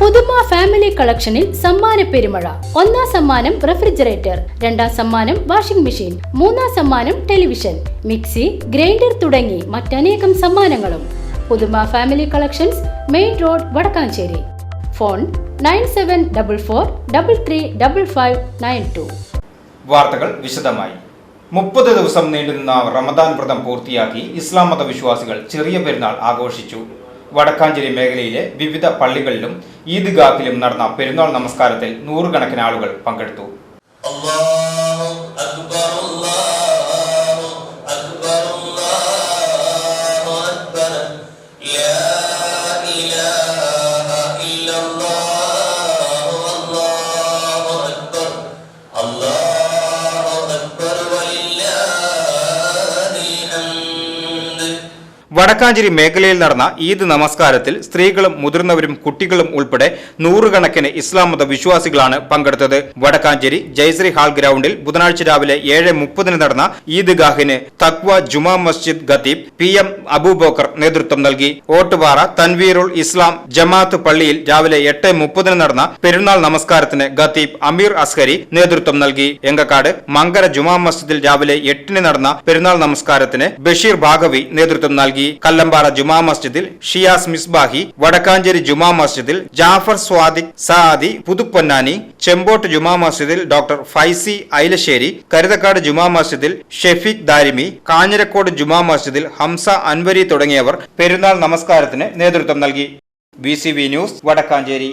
പുതുമ ഫാമിലി കളക്ഷനിൽ സമ്മാന പെരുമഴ. ഒന്നാം സമ്മാനം റെഫ്രിജറേറ്റർ രണ്ടാം സമ്മാനം വാഷിംഗ് മെഷീൻ മൂന്നാം സമ്മാനം ടെലിവിഷൻ മിക്സി ഗ്രൈൻഡർ തുടങ്ങി മറ്റനേകം സമ്മാനങ്ങളും. പുതുമ family collections main road Vadakkanchery. Phone nine seven double four double three double five nine two. വാർത്തകൾ വിശദമായി. മുപ്പത് ദിവസം നീണ്ടുനിന്ന റമദാൻ വ്രതം പൂർത്തിയാക്കി ഇസ്ലാം മത വിശ്വാസികൾ ചെറിയ പെരുന്നാൾ ആഘോഷിച്ചു. വടക്കാഞ്ചേരി മേഖലയിലെ വിവിധ പള്ളികളിലും ഈദ്ഗാഹിലും നടന്ന പെരുന്നാൾ നമസ്കാരത്തിൽ നൂറുകണക്കിന് ആളുകൾ പങ്കെടുത്തു. വടക്കാഞ്ചേരി മേഖലയിൽ നടന്ന ഈദ് നമസ്കാരത്തിൽ സ്ത്രീകളും മുതിർന്നവരും കുട്ടികളും ഉൾപ്പെടെ നൂറുകണക്കിന് ഇസ്ലാം മത വിശ്വാസികളാണ് പങ്കെടുത്തത്. വടക്കാഞ്ചേരി ജയശ്രീ ഹാൾ ഗ്രൗണ്ടിൽ ബുധനാഴ്ച രാവിലെ ഏഴ് മുപ്പതിന് നടന്ന ഈദ് ഈദ്ഗാഹിന് തക്വ ജുമാ മസ്ജിദ് ഖത്തീബ് പി എം അബൂബോക്കർ നേതൃത്വം നൽകി. ഓട്ടുപാറ തൻവീറുൽ ഇസ്ലാം ജമാഅത്ത് പള്ളിയിൽ രാവിലെ എട്ട് മുപ്പതിന് നടന്ന പെരുന്നാൾ നമസ്കാരത്തിന് ഖത്തീബ് അമീർ അസ്ഹരി നേതൃത്വം നൽകി. എങ്കക്കാട് മങ്കര ജുമാ മസ്ജിദിൽ രാവിലെ എട്ടിന് നടന്ന പെരുന്നാൾ നമസ്കാരത്തിന് ബഷീർ ഭാഗവി നേതൃത്വം നൽകി കല്ലമ്പാറ ജുമാ മസ്ജിദിൽ ഷിയാസ് മിസ്ബാഹി വടക്കാഞ്ചേരി ജുമാ മസ്ജിദിൽ ജാഫർ സ്വാദി സാദി പുതുപ്പൊന്നാനി ചെമ്പോട്ട് ജുമാ മസ്ജിദിൽ ഡോക്ടർ ഫൈസി ഐലശ്ശേരി കരുതക്കാട് ജുമാ മസ്ജിദിൽ ഷെഫീഖ് ദാരിമി കാഞ്ഞിരക്കോട് ജുമാ മസ്ജിദിൽ ഹംസ അൻവരി തുടങ്ങിയവർ പെരുന്നാൾ നമസ്കാരത്തിന് നേതൃത്വം നൽകി. B news Vadakkanchery.